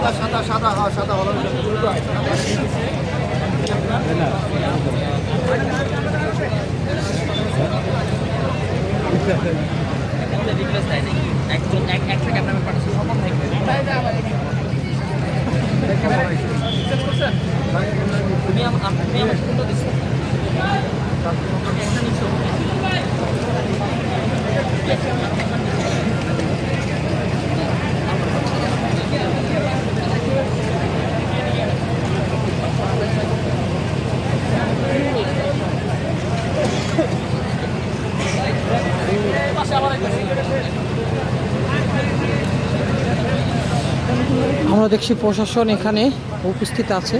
সাদা সাদা সাদা হ্যাঁ সাদা ভালো একজন এক একটা ক্যামেরা পাঠাচ্ছে সম্ভব তুমি তুমি আমার ফোনটা দিচ্ছ একটা নিচ্ছ আমরা দেখছি প্রশাসন এখানে উপস্থিত আছে।